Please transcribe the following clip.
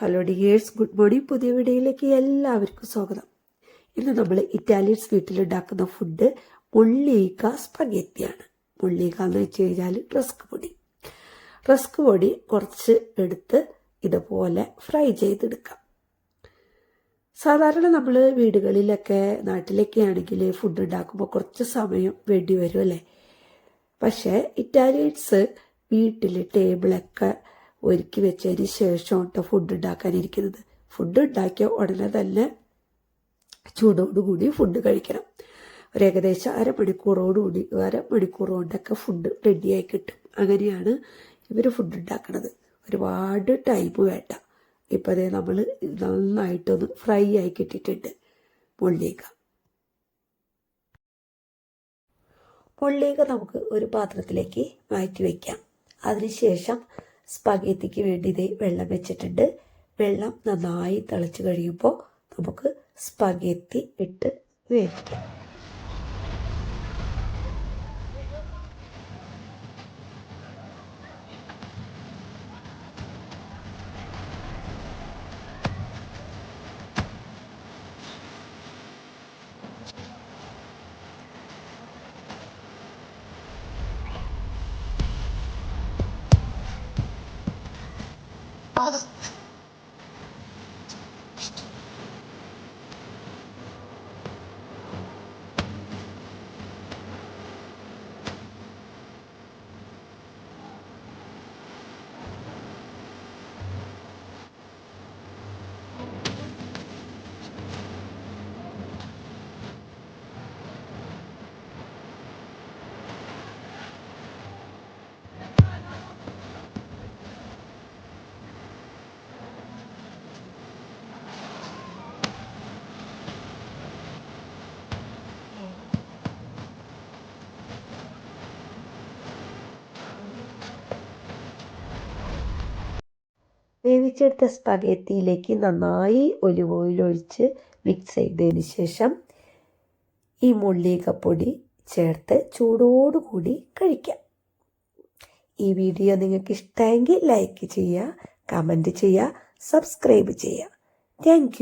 Hello dears good morning പുതിയ വീഡിയോയിലേക്ക് എല്ലാവർക്കും സ്വാഗതം. ഇന്ന് നമ്മൾ ഇറ്റാലിയൻസ് വീട്ടിലുണ്ടാക്കുന്ന ഫുഡ് മുള്ളീക്ക സ്പഗെത്തിയാണ് മുള്ളീക്ക എന്ന് വെച്ച് കഴിഞ്ഞാൽ റസ്ക് പൊടി. റസ്ക് പൊടി കുറച്ച് എടുത്ത് ഇതുപോലെ ഫ്രൈ ചെയ്തെടുക്കാം. സാധാരണ നമ്മൾ വീടുകളിലൊക്കെ നാട്ടിലൊക്കെ ആണെങ്കിൽ ഫുഡ് ഉണ്ടാക്കുമ്പോൾ കുറച്ച് സമയം വേണ്ടി വരും അല്ലേ? പക്ഷേ ഇറ്റാലിയൻസ് വീട്ടിൽ ടേബിളൊക്കെ ഒരുക്കി വെച്ചതിന് ശേഷം കേട്ടോ ഫുഡ് ഉണ്ടാക്കാനിരിക്കുന്നത്. ഫുഡ് ഉണ്ടാക്കിയ ഉടനെ തന്നെ ചൂടോടുകൂടി ഫുഡ് കഴിക്കണം. ഒരു ഏകദേശം അരമണിക്കൂറോടുകൂടി അരമണിക്കൂർ കൊണ്ടൊക്കെ ഫുഡ് റെഡിയായി കിട്ടും. അങ്ങനെയാണ് ഇവർ ഫുഡ് ഉണ്ടാക്കുന്നത് ഒരുപാട് ടൈം വേണ്ട. ഇപ്പം അതേ നമ്മൾ നന്നായിട്ടൊന്ന് ഫ്രൈ ആയി കിട്ടിയിട്ടുണ്ട്. മുള്ളിക്ക മുള്ളിക്ക നമുക്ക് ഒരു പാത്രത്തിലേക്ക് മാറ്റി വയ്ക്കാം അതിനുശേഷം സ്പഗേത്തിക്ക് വേണ്ടി ഇതേ വെള്ളം വെച്ചിട്ടുണ്ട്. വെള്ളം നന്നായി തിളച്ചു കഴിയുമ്പോൾ നമുക്ക് സ്പഗേത്തി ഇട്ട് വേവിക്കാം. father. വേവിച്ചെടുത്ത സ്പഗേത്തിയിലേക്ക് നന്നായി ഒലിവ് ഓയിൽ ഒഴിച്ച് മിക്സ് ചെയ്തതിന് ശേഷം ഈ മുള്ളികപ്പൊടി ചേർത്ത് ചൂടോടുകൂടി കഴിക്കാം. ഈ വീഡിയോ നിങ്ങൾക്ക് ഇഷ്ടമെങ്കിൽ ലൈക്ക് ചെയ്യുക കമന്റ് ചെയ്യുക സബ്സ്ക്രൈബ് ചെയ്യുക. താങ്ക്